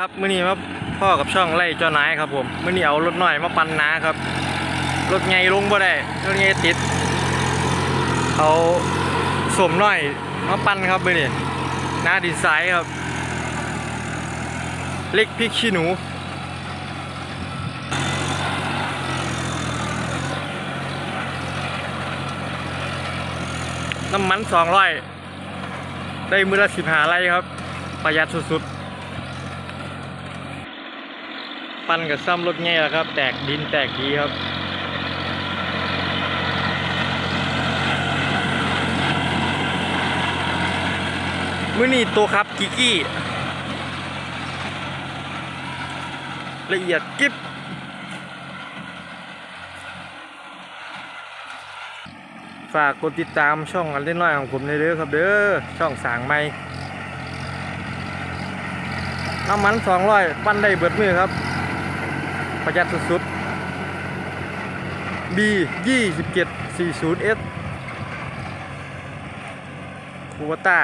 ครับมื่อนี้มาพ่อกับช่องไล่เจ้านายครับผมมื่อนี้เอารถหน่อยมาปั่นนาครับรถไงลงบ่ได้รถไงติดเอาสวมหน่อยมาปันครับมื่อนี้หน้าดีไซน์ครับ เล็กพริกขี้หนูน้ำมันสองร้อยได้มือละสิบหาไรครับ ประหยัดสุดๆ ปั้นกับซ้ำรถง่ายแล้วครับ แตกดินแตกดีครับมือนี่ตัวครับกิกกี้ ละเอียดกิบฝากกดติดตามช่องอันเล่นน้อยของผมในเด้อครับเด้อช่องสางไม่น้ำมันสองร้อยปั้นได้เบิดมือครับ ประหยัดสุดๆ B ยี่สิบเจ็ดสี่ศูนย์ S คูวต้า